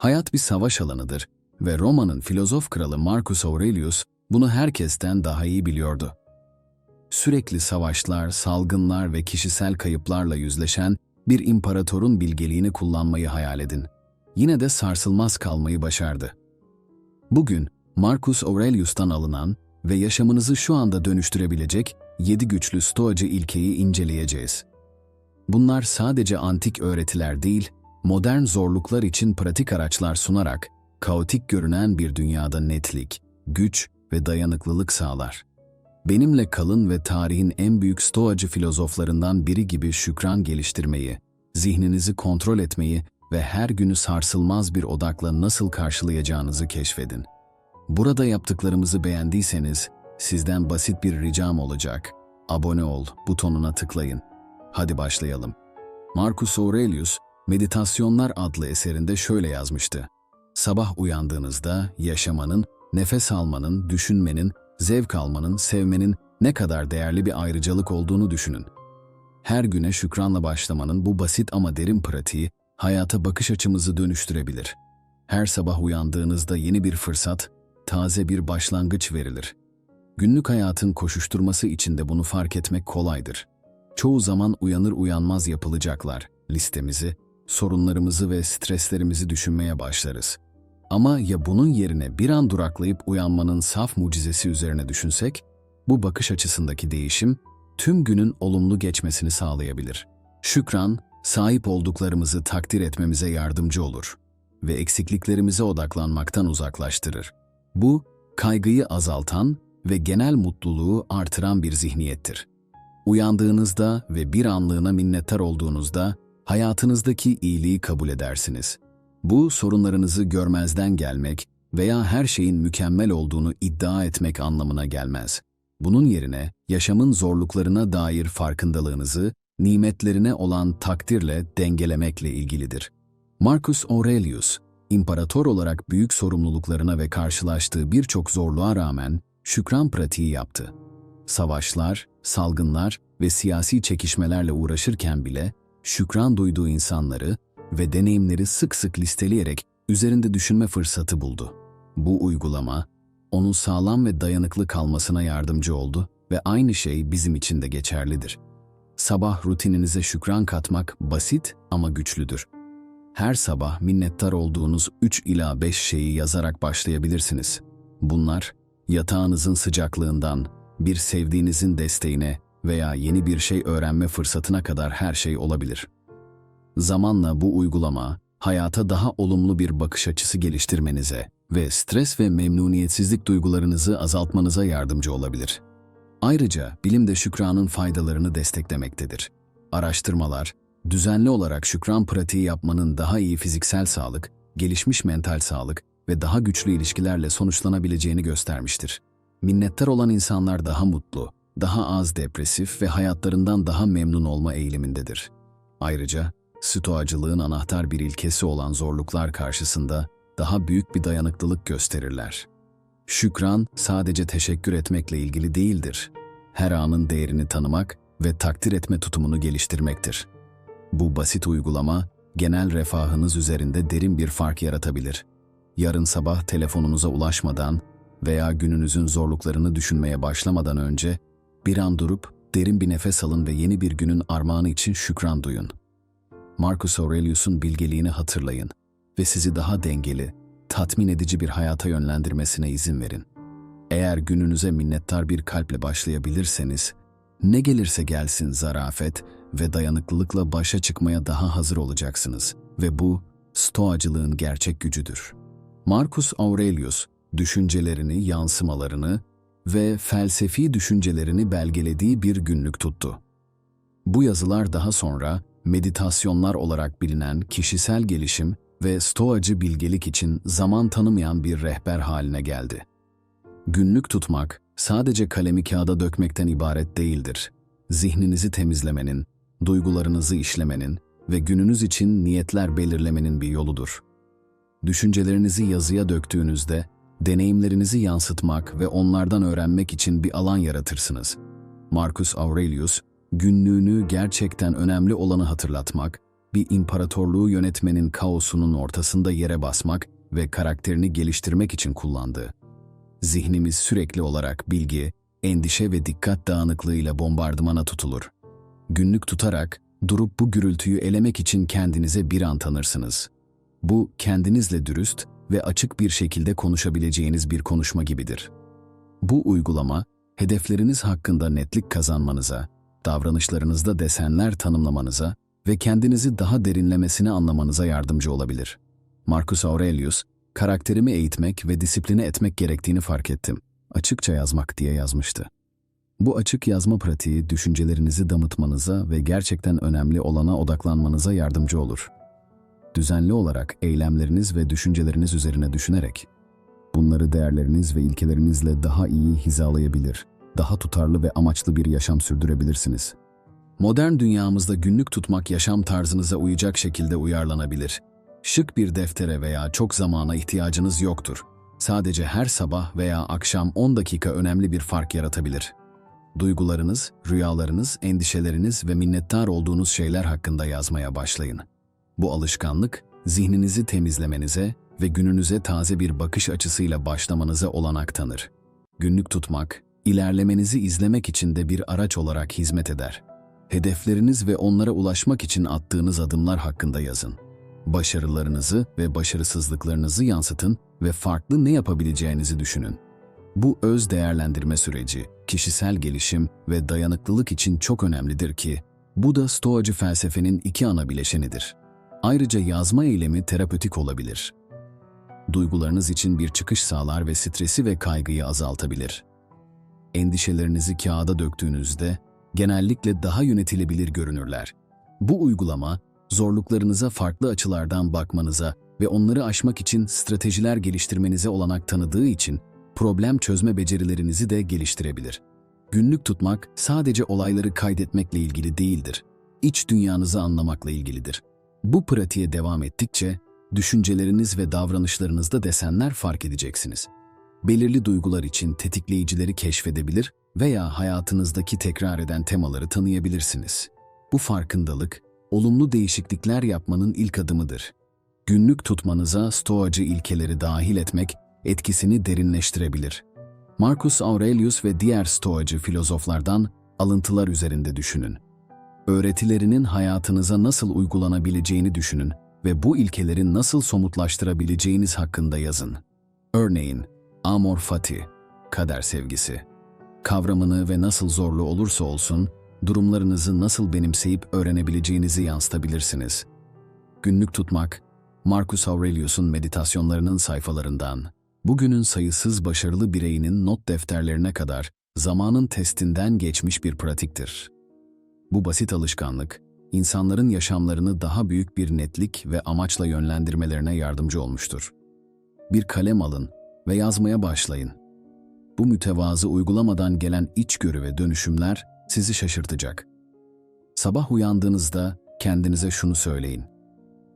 Hayat bir savaş alanıdır ve Roma'nın filozof kralı Marcus Aurelius bunu herkesten daha iyi biliyordu. Sürekli savaşlar, salgınlar ve kişisel kayıplarla yüzleşen bir imparatorun bilgeliğini kullanmayı hayal edin. Yine de sarsılmaz kalmayı başardı. Bugün Marcus Aurelius'tan alınan ve yaşamınızı şu anda dönüştürebilecek yedi güçlü stoacı ilkeyi inceleyeceğiz. Bunlar sadece antik öğretiler değil, modern zorluklar için pratik araçlar sunarak kaotik görünen bir dünyada netlik, güç ve dayanıklılık sağlar. Benimle kalın ve tarihin en büyük stoacı filozoflarından biri gibi şükran geliştirmeyi, zihninizi kontrol etmeyi ve her günü sarsılmaz bir odakla nasıl karşılayacağınızı keşfedin. Burada yaptıklarımızı beğendiyseniz sizden basit bir ricam olacak. Abone ol butonuna tıklayın. Hadi başlayalım. Marcus Aurelius, Meditasyonlar adlı eserinde şöyle yazmıştı. Sabah uyandığınızda yaşamanın, nefes almanın, düşünmenin, zevk almanın, sevmenin ne kadar değerli bir ayrıcalık olduğunu düşünün. Her güne şükranla başlamanın bu basit ama derin pratiği hayata bakış açımızı dönüştürebilir. Her sabah uyandığınızda yeni bir fırsat, taze bir başlangıç verilir. Günlük hayatın koşuşturması içinde bunu fark etmek kolaydır. Çoğu zaman uyanır uyanmaz yapılacaklar listemizi, sorunlarımızı ve streslerimizi düşünmeye başlarız. Ama ya bunun yerine bir an duraklayıp uyanmanın saf mucizesi üzerine düşünsek, bu bakış açısındaki değişim tüm günün olumlu geçmesini sağlayabilir. Şükran, sahip olduklarımızı takdir etmemize yardımcı olur ve eksikliklerimize odaklanmaktan uzaklaştırır. Bu, kaygıyı azaltan ve genel mutluluğu artıran bir zihniyettir. Uyandığınızda ve bir anlığına minnettar olduğunuzda hayatınızdaki iyiliği kabul edersiniz. Bu sorunlarınızı görmezden gelmek veya her şeyin mükemmel olduğunu iddia etmek anlamına gelmez. Bunun yerine yaşamın zorluklarına dair farkındalığınızı nimetlerine olan takdirle dengelemekle ilgilidir. Marcus Aurelius, imparator olarak büyük sorumluluklarına ve karşılaştığı birçok zorluğa rağmen şükran pratiği yaptı. Savaşlar, salgınlar ve siyasi çekişmelerle uğraşırken bile şükran duyduğu insanları ve deneyimleri sık sık listeleyerek üzerinde düşünme fırsatı buldu. Bu uygulama, onun sağlam ve dayanıklı kalmasına yardımcı oldu ve aynı şey bizim için de geçerlidir. Sabah rutininize şükran katmak basit ama güçlüdür. Her sabah minnettar olduğunuz 3 ila 5 şeyi yazarak başlayabilirsiniz. Bunlar, yatağınızın sıcaklığından, bir sevdiğinizin desteğine veya yeni bir şey öğrenme fırsatına kadar her şey olabilir. Zamanla bu uygulama, hayata daha olumlu bir bakış açısı geliştirmenize ve stres ve memnuniyetsizlik duygularınızı azaltmanıza yardımcı olabilir. Ayrıca bilim de şükranın faydalarını desteklemektedir. Araştırmalar, düzenli olarak şükran pratiği yapmanın daha iyi fiziksel sağlık, gelişmiş mental sağlık ve daha güçlü ilişkilerle sonuçlanabileceğini göstermiştir. Minnettar olan insanlar daha mutlu, daha az depresif ve hayatlarından daha memnun olma eğilimindedir. Ayrıca, stoacılığın anahtar bir ilkesi olan zorluklar karşısında daha büyük bir dayanıklılık gösterirler. Şükran sadece teşekkür etmekle ilgili değildir. Her anın değerini tanımak ve takdir etme tutumunu geliştirmektir. Bu basit uygulama genel refahınız üzerinde derin bir fark yaratabilir. Yarın sabah telefonunuza ulaşmadan veya gününüzün zorluklarını düşünmeye başlamadan önce bir an durup derin bir nefes alın ve yeni bir günün armağanı için şükran duyun. Marcus Aurelius'un bilgeliğini hatırlayın ve sizi daha dengeli, tatmin edici bir hayata yönlendirmesine izin verin. Eğer gününüze minnettar bir kalple başlayabilirseniz, ne gelirse gelsin zarafet ve dayanıklılıkla başa çıkmaya daha hazır olacaksınız ve bu, stoacılığın gerçek gücüdür. Marcus Aurelius, düşüncelerini, yansımalarını ve felsefi düşüncelerini belgelediği bir günlük tuttu. Bu yazılar daha sonra meditasyonlar olarak bilinen kişisel gelişim ve stoacı bilgelik için zaman tanımayan bir rehber haline geldi. Günlük tutmak sadece kalemi kağıda dökmekten ibaret değildir. Zihninizi temizlemenin, duygularınızı işlemenin ve gününüz için niyetler belirlemenin bir yoludur. Düşüncelerinizi yazıya döktüğünüzde deneyimlerinizi yansıtmak ve onlardan öğrenmek için bir alan yaratırsınız. Marcus Aurelius, günlüğünü gerçekten önemli olanı hatırlatmak bir imparatorluğu yönetmenin kaosunun ortasında yere basmak ve karakterini geliştirmek için kullandı. Zihnimiz sürekli olarak bilgi, endişe ve dikkat dağınıklığıyla bombardımana tutulur. Günlük tutarak durup bu gürültüyü elemek için kendinize bir an tanırsınız. Bu kendinizle dürüst ve açık bir şekilde konuşabileceğiniz bir konuşma gibidir. Bu uygulama hedefleriniz hakkında netlik kazanmanıza, davranışlarınızda desenler tanımlamanıza ve kendinizi daha derinlemesine anlamanıza yardımcı olabilir. Marcus Aurelius, karakterimi eğitmek ve disipline etmek gerektiğini fark ettim. Açıkça yazmak diye yazmıştı. Bu açık yazma pratiği düşüncelerinizi damıtmanıza ve gerçekten önemli olana odaklanmanıza yardımcı olur. Düzenli olarak eylemleriniz ve düşünceleriniz üzerine düşünerek, bunları değerleriniz ve ilkelerinizle daha iyi hizalayabilir, daha tutarlı ve amaçlı bir yaşam sürdürebilirsiniz. Modern dünyamızda günlük tutmak yaşam tarzınıza uyacak şekilde uyarlanabilir. Şık bir deftere veya çok zamana ihtiyacınız yoktur. Sadece her sabah veya akşam 10 dakika önemli bir fark yaratabilir. Duygularınız, rüyalarınız, endişeleriniz ve minnettar olduğunuz şeyler hakkında yazmaya başlayın. Bu alışkanlık, zihninizi temizlemenize ve gününüze taze bir bakış açısıyla başlamanıza olanak tanır. Günlük tutmak, ilerlemenizi izlemek için de bir araç olarak hizmet eder. Hedefleriniz ve onlara ulaşmak için attığınız adımlar hakkında yazın. Başarılarınızı ve başarısızlıklarınızı yansıtın ve farklı ne yapabileceğinizi düşünün. Bu öz değerlendirme süreci, kişisel gelişim ve dayanıklılık için çok önemlidir ki, bu da Stoacı felsefenin iki ana bileşenidir. Ayrıca yazma eylemi terapötik olabilir. Duygularınız için bir çıkış sağlar ve stresi ve kaygıyı azaltabilir. Endişelerinizi kağıda döktüğünüzde genellikle daha yönetilebilir görünürler. Bu uygulama, zorluklarınıza farklı açılardan bakmanıza ve onları aşmak için stratejiler geliştirmenize olanak tanıdığı için problem çözme becerilerinizi de geliştirebilir. Günlük tutmak sadece olayları kaydetmekle ilgili değildir. İç dünyanızı anlamakla ilgilidir. Bu pratiğe devam ettikçe düşünceleriniz ve davranışlarınızda desenler fark edeceksiniz. Belirli duygular için tetikleyicileri keşfedebilir veya hayatınızdaki tekrar eden temaları tanıyabilirsiniz. Bu farkındalık, olumlu değişiklikler yapmanın ilk adımıdır. Günlük tutmanıza stoacı ilkeleri dahil etmek etkisini derinleştirebilir. Marcus Aurelius ve diğer stoacı filozoflardan alıntılar üzerinde düşünün. Öğretilerinin hayatınıza nasıl uygulanabileceğini düşünün ve bu ilkeleri nasıl somutlaştırabileceğiniz hakkında yazın. Örneğin, amor fati, kader sevgisi. Kavramını ve nasıl zorlu olursa olsun, durumlarınızı nasıl benimseyip öğrenebileceğinizi yansıtabilirsiniz. Günlük tutmak, Marcus Aurelius'un meditasyonlarının sayfalarından, bugünün sayısız başarılı bireyinin not defterlerine kadar zamanın testinden geçmiş bir pratiktir. Bu basit alışkanlık, insanların yaşamlarını daha büyük bir netlik ve amaçla yönlendirmelerine yardımcı olmuştur. Bir kalem alın ve yazmaya başlayın. Bu mütevazı uygulamadan gelen içgörü ve dönüşümler sizi şaşırtacak. Sabah uyandığınızda kendinize şunu söyleyin.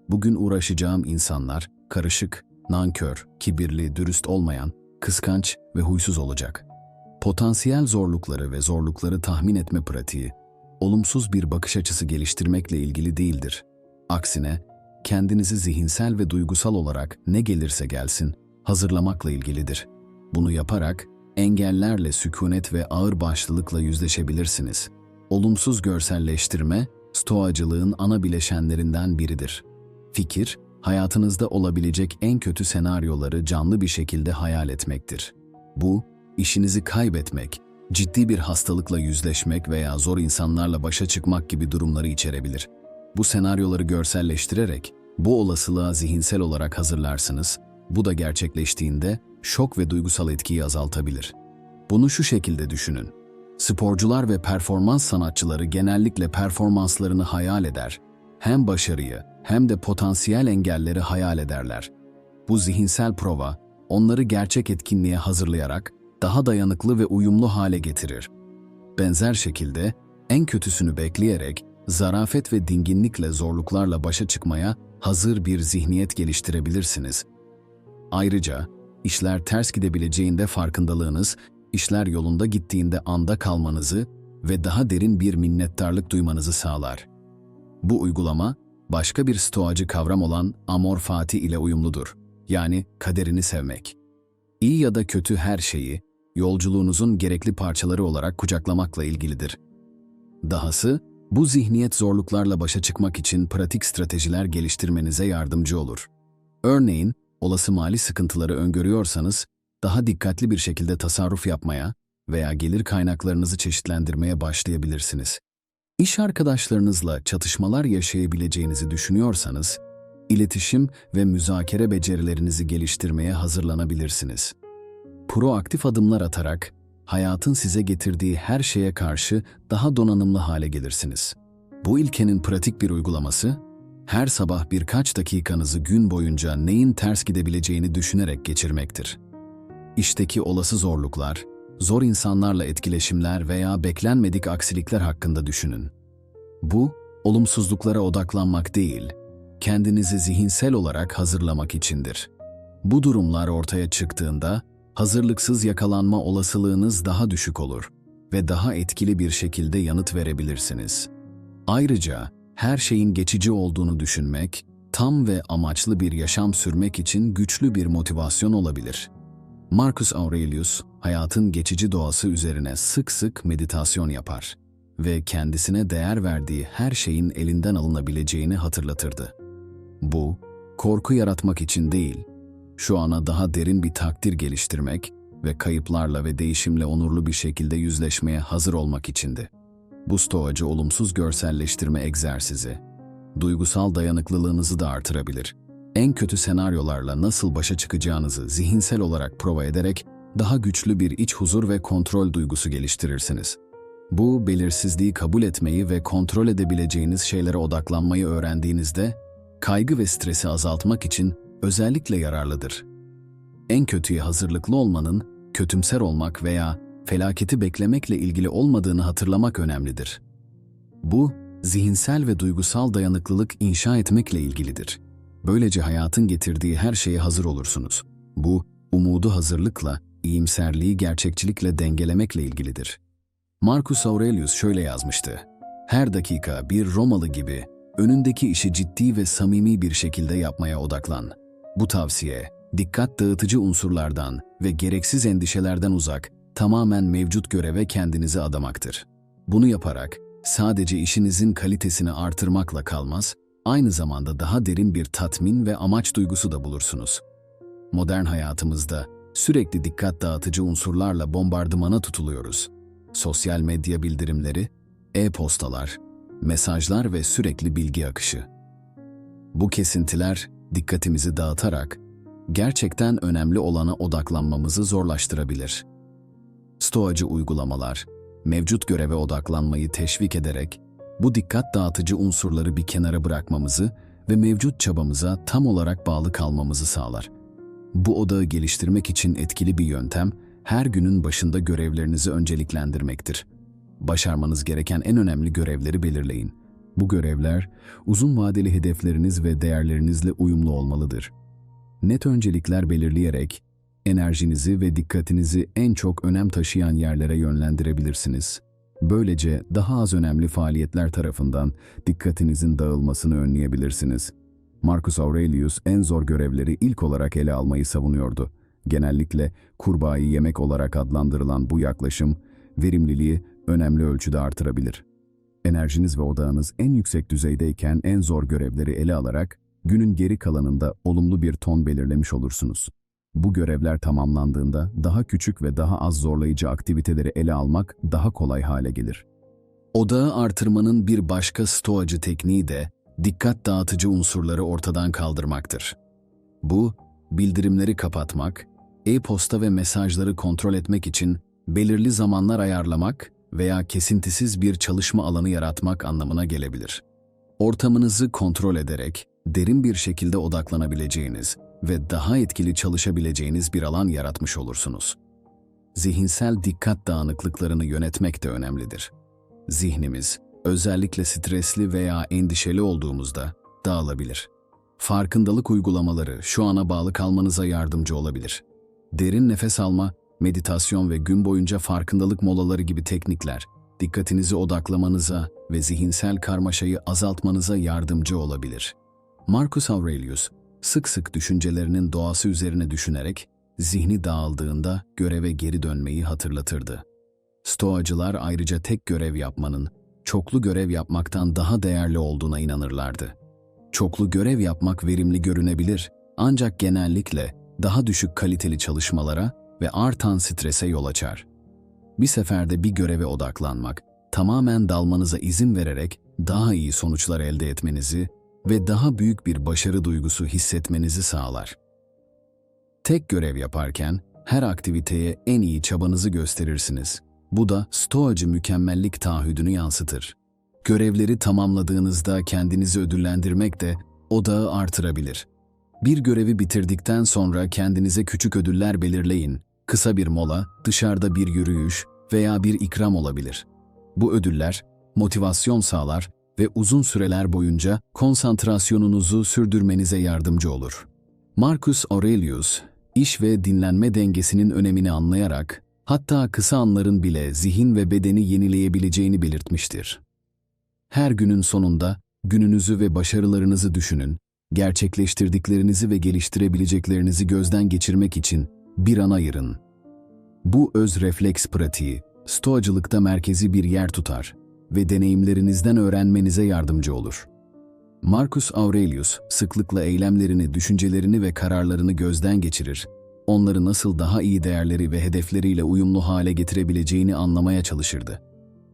Bugün uğraşacağım insanlar karışık, nankör, kibirli, dürüst olmayan, kıskanç ve huysuz olacak. Potansiyel zorlukları ve zorlukları tahmin etme pratiği, olumsuz bir bakış açısı geliştirmekle ilgili değildir. Aksine, kendinizi zihinsel ve duygusal olarak ne gelirse gelsin, hazırlamakla ilgilidir. Bunu yaparak, engellerle sükunet ve ağır başlılıkla yüzleşebilirsiniz. Olumsuz görselleştirme, stoacılığın ana bileşenlerinden biridir. Fikir, hayatınızda olabilecek en kötü senaryoları canlı bir şekilde hayal etmektir. Bu, işinizi kaybetmek, ciddi bir hastalıkla yüzleşmek veya zor insanlarla başa çıkmak gibi durumları içerebilir. Bu senaryoları görselleştirerek bu olasılığa zihinsel olarak hazırlarsınız. Bu da gerçekleştiğinde şok ve duygusal etkiyi azaltabilir. Bunu şu şekilde düşünün. Sporcular ve performans sanatçıları genellikle performanslarını hayal eder. Hem başarıyı hem de potansiyel engelleri hayal ederler. Bu zihinsel prova onları gerçek etkinliğe hazırlayarak daha dayanıklı ve uyumlu hale getirir. Benzer şekilde en kötüsünü bekleyerek zarafet ve dinginlikle zorluklarla başa çıkmaya hazır bir zihniyet geliştirebilirsiniz. Ayrıca işler ters gidebileceğinde farkındalığınız, işler yolunda gittiğinde anda kalmanızı ve daha derin bir minnettarlık duymanızı sağlar. Bu uygulama, başka bir stoacı kavram olan amor fati ile uyumludur. Yani kaderini sevmek. İyi ya da kötü her şeyi, yolculuğunuzun gerekli parçaları olarak kucaklamakla ilgilidir. Dahası, bu zihniyet zorluklarla başa çıkmak için pratik stratejiler geliştirmenize yardımcı olur. Örneğin, olası mali sıkıntıları öngörüyorsanız, daha dikkatli bir şekilde tasarruf yapmaya veya gelir kaynaklarınızı çeşitlendirmeye başlayabilirsiniz. İş arkadaşlarınızla çatışmalar yaşayabileceğinizi düşünüyorsanız, iletişim ve müzakere becerilerinizi geliştirmeye hazırlanabilirsiniz. Proaktif adımlar atarak hayatın size getirdiği her şeye karşı daha donanımlı hale gelirsiniz. Bu ilkenin pratik bir uygulaması, her sabah birkaç dakikanızı gün boyunca neyin ters gidebileceğini düşünerek geçirmektir. İşteki olası zorluklar, zor insanlarla etkileşimler veya beklenmedik aksilikler hakkında düşünün. Bu, olumsuzluklara odaklanmak değil, kendinizi zihinsel olarak hazırlamak içindir. Bu durumlar ortaya çıktığında, hazırlıksız yakalanma olasılığınız daha düşük olur ve daha etkili bir şekilde yanıt verebilirsiniz. Ayrıca, her şeyin geçici olduğunu düşünmek, tam ve amaçlı bir yaşam sürmek için güçlü bir motivasyon olabilir. Marcus Aurelius, hayatın geçici doğası üzerine sık sık meditasyon yapar ve kendisine değer verdiği her şeyin elinden alınabileceğini hatırlatırdı. Bu, korku yaratmak için değil, şu ana daha derin bir takdir geliştirmek ve kayıplarla ve değişimle onurlu bir şekilde yüzleşmeye hazır olmak içindi. Bu stoacı olumsuz görselleştirme egzersizi, duygusal dayanıklılığınızı da artırabilir. En kötü senaryolarla nasıl başa çıkacağınızı zihinsel olarak prova ederek daha güçlü bir iç huzur ve kontrol duygusu geliştirirsiniz. Bu, belirsizliği kabul etmeyi ve kontrol edebileceğiniz şeylere odaklanmayı öğrendiğinizde, kaygı ve stresi azaltmak için özellikle yararlıdır. En kötüye hazırlıklı olmanın, kötümser olmak veya felaketi beklemekle ilgili olmadığını hatırlamak önemlidir. Bu, zihinsel ve duygusal dayanıklılık inşa etmekle ilgilidir. Böylece hayatın getirdiği her şeye hazır olursunuz. Bu, umudu hazırlıkla, iyimserliği gerçekçilikle dengelemekle ilgilidir. Marcus Aurelius şöyle yazmıştı. Her dakika bir Romalı gibi önündeki işi ciddi ve samimi bir şekilde yapmaya odaklan. Bu tavsiye, dikkat dağıtıcı unsurlardan ve gereksiz endişelerden uzak, tamamen mevcut göreve kendinizi adamaktır. Bunu yaparak sadece işinizin kalitesini artırmakla kalmaz, aynı zamanda daha derin bir tatmin ve amaç duygusu da bulursunuz. Modern hayatımızda sürekli dikkat dağıtıcı unsurlarla bombardımana tutuluyoruz. Sosyal medya bildirimleri, e-postalar, mesajlar ve sürekli bilgi akışı. Bu kesintiler dikkatimizi dağıtarak gerçekten önemli olana odaklanmamızı zorlaştırabilir. Stoacı uygulamalar, mevcut göreve odaklanmayı teşvik ederek bu dikkat dağıtıcı unsurları bir kenara bırakmamızı ve mevcut çabamıza tam olarak bağlı kalmamızı sağlar. Bu odağı geliştirmek için etkili bir yöntem, her günün başında görevlerinizi önceliklendirmektir. Başarmanız gereken en önemli görevleri belirleyin. Bu görevler, uzun vadeli hedefleriniz ve değerlerinizle uyumlu olmalıdır. Net öncelikler belirleyerek, enerjinizi ve dikkatinizi en çok önem taşıyan yerlere yönlendirebilirsiniz. Böylece daha az önemli faaliyetler tarafından dikkatinizin dağılmasını önleyebilirsiniz. Marcus Aurelius en zor görevleri ilk olarak ele almayı savunuyordu. Genellikle kurbağayı yemek olarak adlandırılan bu yaklaşım, verimliliği önemli ölçüde artırabilir. Enerjiniz ve odağınız en yüksek düzeydeyken en zor görevleri ele alarak, günün geri kalanında olumlu bir ton belirlemiş olursunuz. Bu görevler tamamlandığında daha küçük ve daha az zorlayıcı aktiviteleri ele almak daha kolay hale gelir. Odağı artırmanın bir başka stoacı tekniği de dikkat dağıtıcı unsurları ortadan kaldırmaktır. Bu, bildirimleri kapatmak, e-posta ve mesajları kontrol etmek için belirli zamanlar ayarlamak veya kesintisiz bir çalışma alanı yaratmak anlamına gelebilir. Ortamınızı kontrol ederek derin bir şekilde odaklanabileceğiniz ve daha etkili çalışabileceğiniz bir alan yaratmış olursunuz. Zihinsel dikkat dağınıklıklarını yönetmek de önemlidir. Zihnimiz, özellikle stresli veya endişeli olduğumuzda dağılabilir. Farkındalık uygulamaları şu ana bağlı kalmanıza yardımcı olabilir. Derin nefes alma, meditasyon ve gün boyunca farkındalık molaları gibi teknikler, dikkatinizi odaklamanıza ve zihinsel karmaşayı azaltmanıza yardımcı olabilir. Marcus Aurelius, sık sık düşüncelerinin doğası üzerine düşünerek, zihni dağıldığında göreve geri dönmeyi hatırlatırdı. Stoacılar ayrıca tek görev yapmanın, çoklu görev yapmaktan daha değerli olduğuna inanırlardı. Çoklu görev yapmak verimli görünebilir ancak genellikle daha düşük kaliteli çalışmalara ve artan strese yol açar. Bir seferde bir göreve odaklanmak, tamamen dalmanıza izin vererek daha iyi sonuçlar elde etmenizi ve daha büyük bir başarı duygusu hissetmenizi sağlar. Tek görev yaparken her aktiviteye en iyi çabanızı gösterirsiniz. Bu da stoacı mükemmellik taahhüdünü yansıtır. Görevleri tamamladığınızda kendinizi ödüllendirmek de odağı artırabilir. Bir görevi bitirdikten sonra kendinize küçük ödüller belirleyin. Kısa bir mola, dışarıda bir yürüyüş veya bir ikram olabilir. Bu ödüller motivasyon sağlar ve uzun süreler boyunca konsantrasyonunuzu sürdürmenize yardımcı olur. Marcus Aurelius, iş ve dinlenme dengesinin önemini anlayarak, hatta kısa anların bile zihin ve bedeni yenileyebileceğini belirtmiştir. Her günün sonunda gününüzü ve başarılarınızı düşünün, gerçekleştirdiklerinizi ve geliştirebileceklerinizi gözden geçirmek için bir an ayırın. Bu öz refleks pratiği, stoacılıkta merkezi bir yer tutar ve deneyimlerinizden öğrenmenize yardımcı olur. Marcus Aurelius sıklıkla eylemlerini, düşüncelerini ve kararlarını gözden geçirir, onları nasıl daha iyi değerleri ve hedefleriyle uyumlu hale getirebileceğini anlamaya çalışırdı.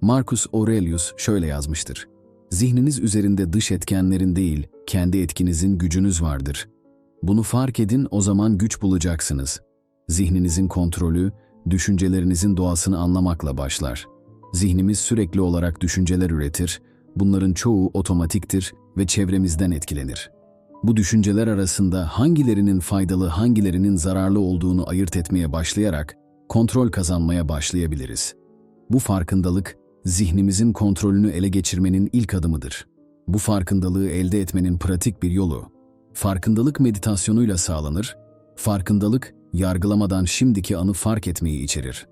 Marcus Aurelius şöyle yazmıştır. Zihniniz üzerinde dış etkenlerin değil, kendi etkinizin gücünüz vardır. Bunu fark edin o zaman güç bulacaksınız. Zihninizin kontrolü, düşüncelerinizin doğasını anlamakla başlar. Zihnimiz sürekli olarak düşünceler üretir, bunların çoğu otomatiktir ve çevremizden etkilenir. Bu düşünceler arasında hangilerinin faydalı, hangilerinin zararlı olduğunu ayırt etmeye başlayarak kontrol kazanmaya başlayabiliriz. Bu farkındalık, zihnimizin kontrolünü ele geçirmenin ilk adımıdır. Bu farkındalığı elde etmenin pratik bir yolu, farkındalık meditasyonuyla sağlanır, farkındalık, yargılamadan şimdiki anı fark etmeyi içerir.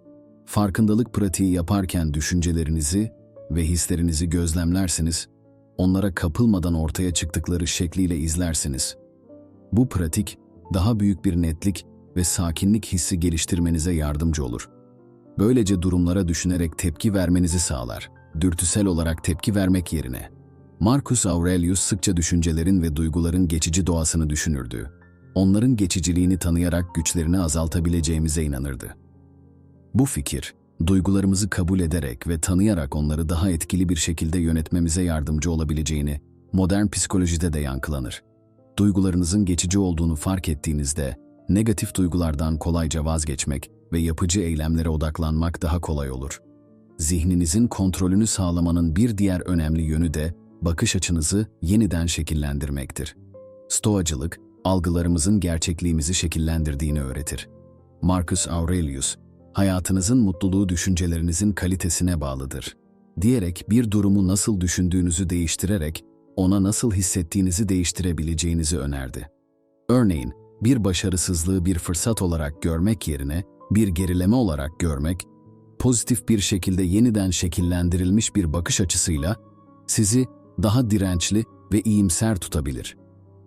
Farkındalık pratiği yaparken düşüncelerinizi ve hislerinizi gözlemlersiniz, onlara kapılmadan ortaya çıktıkları şekliyle izlersiniz. Bu pratik, daha büyük bir netlik ve sakinlik hissi geliştirmenize yardımcı olur. Böylece durumlara düşünerek tepki vermenizi sağlar, dürtüsel olarak tepki vermek yerine. Marcus Aurelius sıkça düşüncelerin ve duyguların geçici doğasını düşünürdü. Onların geçiciliğini tanıyarak güçlerini azaltabileceğimize inanırdı. Bu fikir, duygularımızı kabul ederek ve tanıyarak onları daha etkili bir şekilde yönetmemize yardımcı olabileceğini modern psikolojide de yankılanır. Duygularınızın geçici olduğunu fark ettiğinizde negatif duygulardan kolayca vazgeçmek ve yapıcı eylemlere odaklanmak daha kolay olur. Zihninizin kontrolünü sağlamanın bir diğer önemli yönü de bakış açınızı yeniden şekillendirmektir. Stoacılık, algılarımızın gerçekliğimizi şekillendirdiğini öğretir. Marcus Aurelius, hayatınızın mutluluğu düşüncelerinizin kalitesine bağlıdır. Diyerek bir durumu nasıl düşündüğünüzü değiştirerek ona nasıl hissettiğinizi değiştirebileceğinizi önerdi. Örneğin, bir başarısızlığı bir fırsat olarak görmek yerine bir gerileme olarak görmek, pozitif bir şekilde yeniden şekillendirilmiş bir bakış açısıyla sizi daha dirençli ve iyimser tutabilir.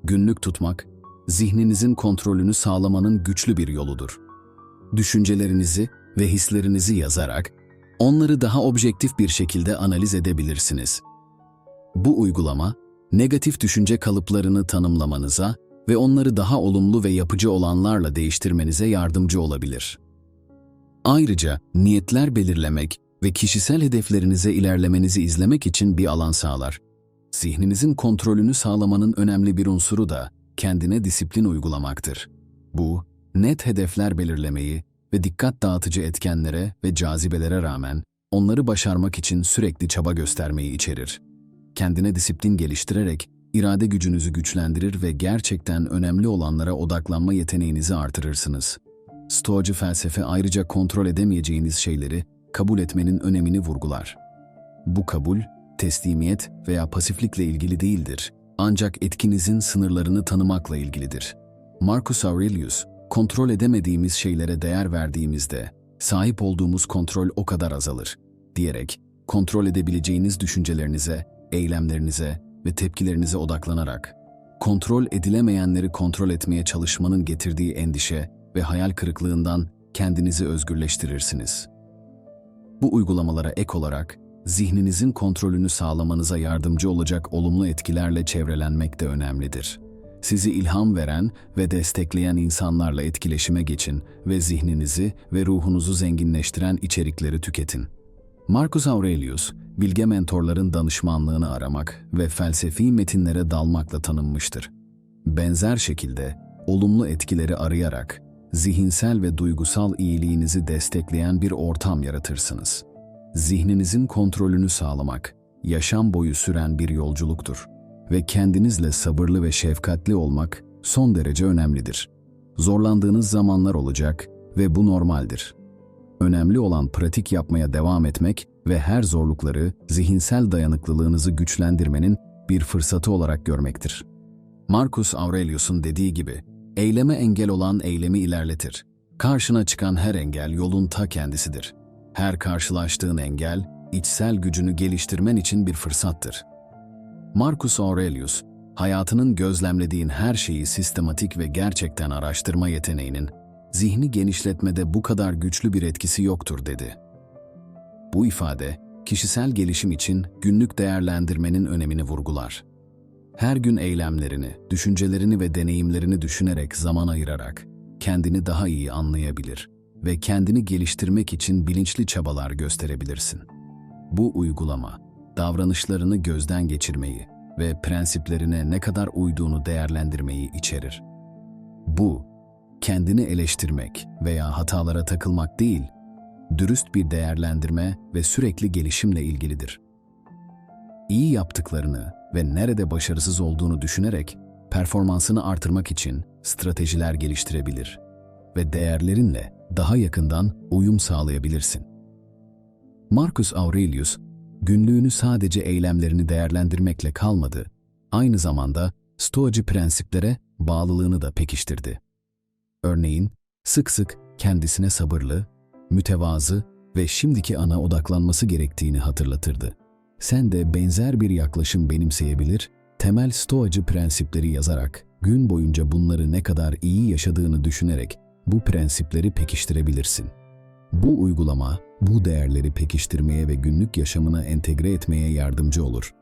Günlük tutmak, zihninizin kontrolünü sağlamanın güçlü bir yoludur. Düşüncelerinizi ve hislerinizi yazarak onları daha objektif bir şekilde analiz edebilirsiniz. Bu uygulama, negatif düşünce kalıplarını tanımlamanıza ve onları daha olumlu ve yapıcı olanlarla değiştirmenize yardımcı olabilir. Ayrıca niyetler belirlemek ve kişisel hedeflerinize ilerlemenizi izlemek için bir alan sağlar. Zihninizin kontrolünü sağlamanın önemli bir unsuru da kendine disiplin uygulamaktır. Bu, net hedefler belirlemeyi ve dikkat dağıtıcı etkenlere ve cazibelere rağmen onları başarmak için sürekli çaba göstermeyi içerir. Kendine disiplin geliştirerek irade gücünüzü güçlendirir ve gerçekten önemli olanlara odaklanma yeteneğinizi artırırsınız. Stoacı felsefe ayrıca kontrol edemeyeceğiniz şeyleri kabul etmenin önemini vurgular. Bu kabul, teslimiyet veya pasiflikle ilgili değildir. Ancak etkinizin sınırlarını tanımakla ilgilidir. Marcus Aurelius, kontrol edemediğimiz şeylere değer verdiğimizde, sahip olduğumuz kontrol o kadar azalır, diyerek kontrol edebileceğiniz düşüncelerinize, eylemlerinize ve tepkilerinize odaklanarak, kontrol edilemeyenleri kontrol etmeye çalışmanın getirdiği endişe ve hayal kırıklığından kendinizi özgürleştirirsiniz. Bu uygulamalara ek olarak, zihninizin kontrolünü sağlamanıza yardımcı olacak olumlu etkilerle çevrelenmek de önemlidir. Sizi ilham veren ve destekleyen insanlarla etkileşime geçin ve zihninizi ve ruhunuzu zenginleştiren içerikleri tüketin. Marcus Aurelius, bilge mentorların danışmanlığını aramak ve felsefi metinlere dalmakla tanınmıştır. Benzer şekilde, olumlu etkileri arayarak, zihinsel ve duygusal iyiliğinizi destekleyen bir ortam yaratırsınız. Zihninizin kontrolünü sağlamak, yaşam boyu süren bir yolculuktur ve kendinizle sabırlı ve şefkatli olmak son derece önemlidir. Zorlandığınız zamanlar olacak ve bu normaldir. Önemli olan pratik yapmaya devam etmek ve her zorlukları zihinsel dayanıklılığınızı güçlendirmenin bir fırsatı olarak görmektir. Marcus Aurelius'un dediği gibi, eyleme engel olan eylemi ilerletir. Karşına çıkan her engel yolun ta kendisidir. Her karşılaştığın engel, içsel gücünü geliştirmen için bir fırsattır. Marcus Aurelius, hayatının gözlemlediğin her şeyi sistematik ve gerçekten araştırma yeteneğinin, zihni genişletmede bu kadar güçlü bir etkisi yoktur dedi. Bu ifade, kişisel gelişim için günlük değerlendirmenin önemini vurgular. Her gün eylemlerini, düşüncelerini ve deneyimlerini düşünerek zaman ayırarak kendini daha iyi anlayabilir ve kendini geliştirmek için bilinçli çabalar gösterebilirsin. Bu uygulama, davranışlarını gözden geçirmeyi ve prensiplerine ne kadar uyduğunu değerlendirmeyi içerir. Bu, kendini eleştirmek veya hatalara takılmak değil, dürüst bir değerlendirme ve sürekli gelişimle ilgilidir. İyi yaptıklarını ve nerede başarısız olduğunu düşünerek performansını artırmak için stratejiler geliştirebilir ve değerlerinle daha yakından uyum sağlayabilirsin. Marcus Aurelius, günlüğünü sadece eylemlerini değerlendirmekle kalmadı, aynı zamanda stoacı prensiplere bağlılığını da pekiştirdi. Örneğin, sık sık kendisine sabırlı, mütevazı ve şimdiki ana odaklanması gerektiğini hatırlatırdı. Sen de benzer bir yaklaşım benimseyebilir, temel stoacı prensipleri yazarak, gün boyunca bunları ne kadar iyi yaşadığını düşünerek bu prensipleri pekiştirebilirsin. Bu uygulama, bu değerleri pekiştirmeye ve günlük yaşamına entegre etmeye yardımcı olur.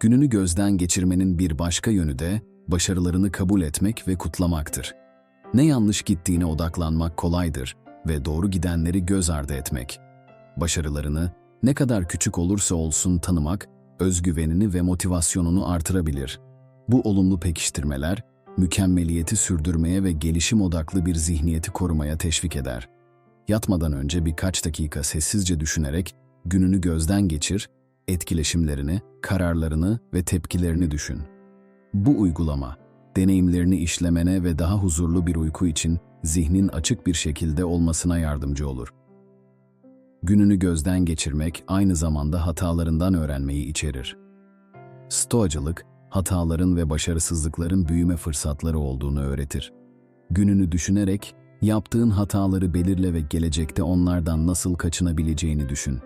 Gününü gözden geçirmenin bir başka yönü de başarılarını kabul etmek ve kutlamaktır. Ne yanlış gittiğine odaklanmak kolaydır ve doğru gidenleri göz ardı etmek. Başarılarını ne kadar küçük olursa olsun tanımak, özgüvenini ve motivasyonunu artırabilir. Bu olumlu pekiştirmeler, mükemmeliyeti sürdürmeye ve gelişim odaklı bir zihniyeti korumaya teşvik eder. Yatmadan önce birkaç dakika sessizce düşünerek gününü gözden geçir, etkileşimlerini, kararlarını ve tepkilerini düşün. Bu uygulama, deneyimlerini işlemene ve daha huzurlu bir uyku için zihnin açık bir şekilde olmasına yardımcı olur. Gününü gözden geçirmek aynı zamanda hatalarından öğrenmeyi içerir. Stoacılık, hataların ve başarısızlıkların büyüme fırsatları olduğunu öğretir. Gününü düşünerek yaptığın hataları belirle ve gelecekte onlardan nasıl kaçınabileceğini düşün.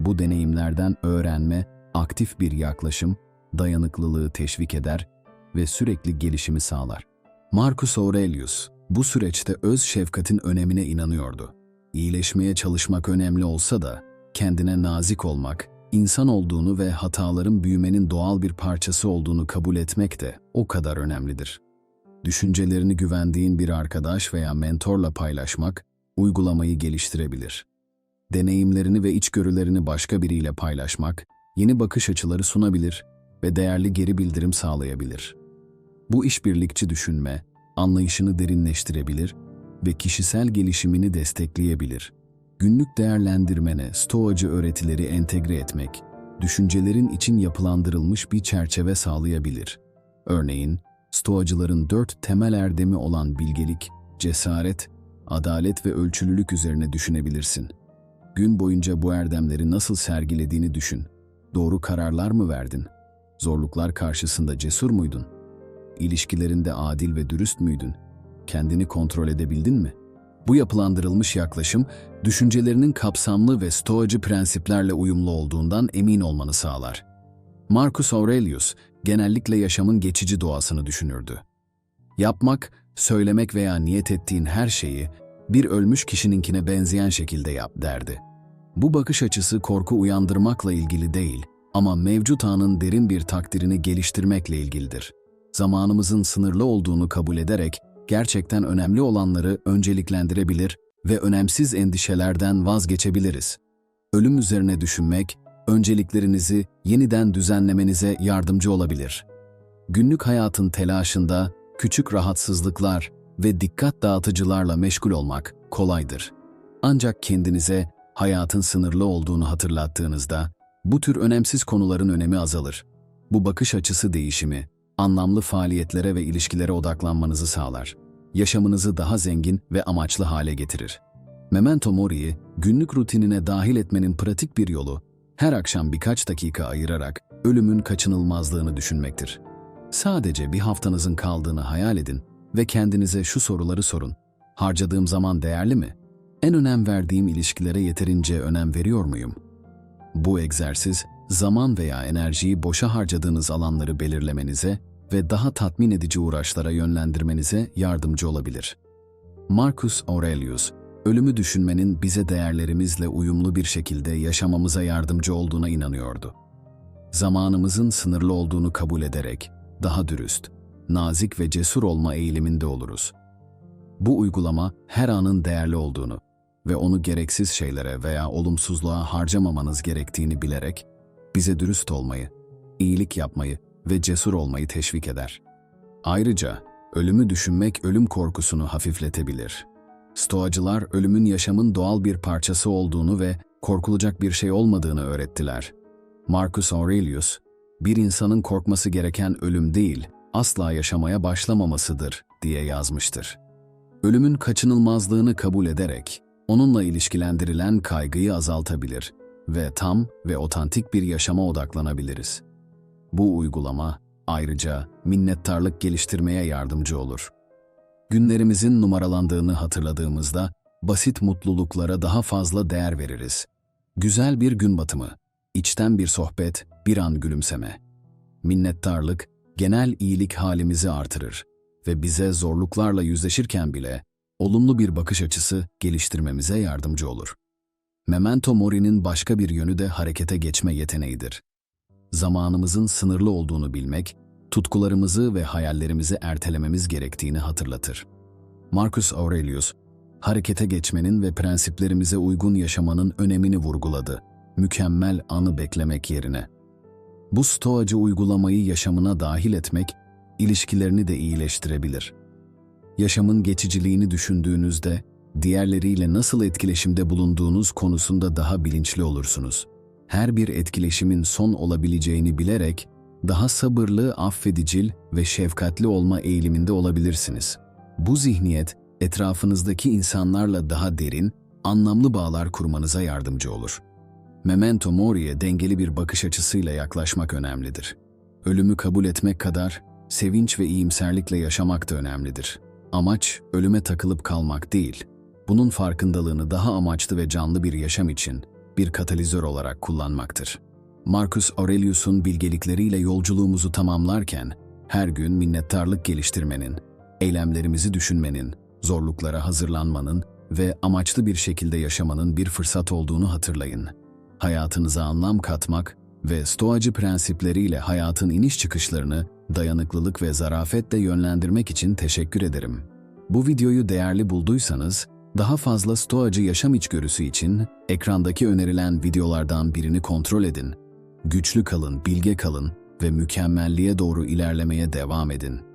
Bu deneyimlerden öğrenme, aktif bir yaklaşım, dayanıklılığı teşvik eder ve sürekli gelişimi sağlar. Marcus Aurelius, bu süreçte öz şefkatin önemine inanıyordu. İyileşmeye çalışmak önemli olsa da, kendine nazik olmak, insan olduğunu ve hataların büyümenin doğal bir parçası olduğunu kabul etmek de o kadar önemlidir. Düşüncelerini güvendiğin bir arkadaş veya mentorla paylaşmak, uygulamayı geliştirebilir. Deneyimlerini ve içgörülerini başka biriyle paylaşmak, yeni bakış açıları sunabilir ve değerli geri bildirim sağlayabilir. Bu işbirlikçi düşünme, anlayışını derinleştirebilir ve kişisel gelişimini destekleyebilir. Günlük değerlendirmene stoacı öğretileri entegre etmek, düşüncelerin için yapılandırılmış bir çerçeve sağlayabilir. Örneğin, stoacıların dört temel erdemi olan bilgelik, cesaret, adalet ve ölçülülük üzerine düşünebilirsin. Gün boyunca bu erdemleri nasıl sergilediğini düşün. Doğru kararlar mı verdin? Zorluklar karşısında cesur muydun? İlişkilerinde adil ve dürüst müydün? Kendini kontrol edebildin mi? Bu yapılandırılmış yaklaşım, düşüncelerinin kapsamlı ve stoacı prensiplerle uyumlu olduğundan emin olmanı sağlar. Marcus Aurelius, genellikle yaşamın geçici doğasını düşünürdü. Yapmak, söylemek veya niyet ettiğin her şeyi bir ölmüş kişininkine benzeyen şekilde yap derdi. Bu bakış açısı korku uyandırmakla ilgili değil ama mevcut anın derin bir takdirini geliştirmekle ilgilidir. Zamanımızın sınırlı olduğunu kabul ederek gerçekten önemli olanları önceliklendirebilir ve önemsiz endişelerden vazgeçebiliriz. Ölüm üzerine düşünmek, önceliklerinizi yeniden düzenlemenize yardımcı olabilir. Günlük hayatın telaşında küçük rahatsızlıklar ve dikkat dağıtıcılarla meşgul olmak kolaydır. Ancak kendinize hayatın sınırlı olduğunu hatırlattığınızda bu tür önemsiz konuların önemi azalır. Bu bakış açısı değişimi, anlamlı faaliyetlere ve ilişkilere odaklanmanızı sağlar. Yaşamınızı daha zengin ve amaçlı hale getirir. Memento Mori'yi günlük rutinine dahil etmenin pratik bir yolu, her akşam birkaç dakika ayırarak ölümün kaçınılmazlığını düşünmektir. Sadece bir haftanızın kaldığını hayal edin ve kendinize şu soruları sorun. Harcadığım zaman değerli mi? En önem verdiğim ilişkilere yeterince önem veriyor muyum? Bu egzersiz, zaman veya enerjiyi boşa harcadığınız alanları belirlemenize ve daha tatmin edici uğraşlara yönlendirmenize yardımcı olabilir. Marcus Aurelius, ölümü düşünmenin bize değerlerimizle uyumlu bir şekilde yaşamamıza yardımcı olduğuna inanıyordu. Zamanımızın sınırlı olduğunu kabul ederek daha dürüst, nazik ve cesur olma eğiliminde oluruz. Bu uygulama her anın değerli olduğunu ve onu gereksiz şeylere veya olumsuzluğa harcamamanız gerektiğini bilerek bize dürüst olmayı, iyilik yapmayı ve cesur olmayı teşvik eder. Ayrıca ölümü düşünmek ölüm korkusunu hafifletebilir. Stoacılar ölümün yaşamın doğal bir parçası olduğunu ve korkulacak bir şey olmadığını öğrettiler. Marcus Aurelius, bir insanın korkması gereken ölüm değil, asla yaşamaya başlamamasıdır diye yazmıştır. Ölümün kaçınılmazlığını kabul ederek onunla ilişkilendirilen kaygıyı azaltabilir ve tam ve otantik bir yaşama odaklanabiliriz. Bu uygulama ayrıca minnettarlık geliştirmeye yardımcı olur. Günlerimizin numaralandığını hatırladığımızda basit mutluluklara daha fazla değer veririz. Güzel bir gün batımı, içten bir sohbet, bir an gülümseme. Minnettarlık, genel iyilik halimizi artırır ve bize zorluklarla yüzleşirken bile olumlu bir bakış açısı geliştirmemize yardımcı olur. Memento Mori'nin başka bir yönü de harekete geçme yeteneğidir. Zamanımızın sınırlı olduğunu bilmek, tutkularımızı ve hayallerimizi ertelememiz gerektiğini hatırlatır. Marcus Aurelius, harekete geçmenin ve prensiplerimize uygun yaşamanın önemini vurguladı. Mükemmel anı beklemek yerine. Bu stoacı uygulamayı yaşamına dahil etmek, ilişkilerini de iyileştirebilir. Yaşamın geçiciliğini düşündüğünüzde, diğerleriyle nasıl etkileşimde bulunduğunuz konusunda daha bilinçli olursunuz. Her bir etkileşimin son olabileceğini bilerek, daha sabırlı, affedicil ve şefkatli olma eğiliminde olabilirsiniz. Bu zihniyet, etrafınızdaki insanlarla daha derin, anlamlı bağlar kurmanıza yardımcı olur. Memento Mori'ye dengeli bir bakış açısıyla yaklaşmak önemlidir. Ölümü kabul etmek kadar sevinç ve iyimserlikle yaşamak da önemlidir. Amaç ölüme takılıp kalmak değil, bunun farkındalığını daha amaçlı ve canlı bir yaşam için bir katalizör olarak kullanmaktır. Marcus Aurelius'un bilgelikleriyle yolculuğumuzu tamamlarken her gün minnettarlık geliştirmenin, eylemlerimizi düşünmenin, zorluklara hazırlanmanın ve amaçlı bir şekilde yaşamanın bir fırsat olduğunu hatırlayın. Hayatınıza anlam katmak ve stoacı prensipleriyle hayatın iniş çıkışlarını dayanıklılık ve zarafetle yönlendirmek için teşekkür ederim. Bu videoyu değerli bulduysanız, daha fazla stoacı yaşam içgörüsü için ekrandaki önerilen videolardan birini kontrol edin. Güçlü kalın, bilge kalın ve mükemmelliğe doğru ilerlemeye devam edin.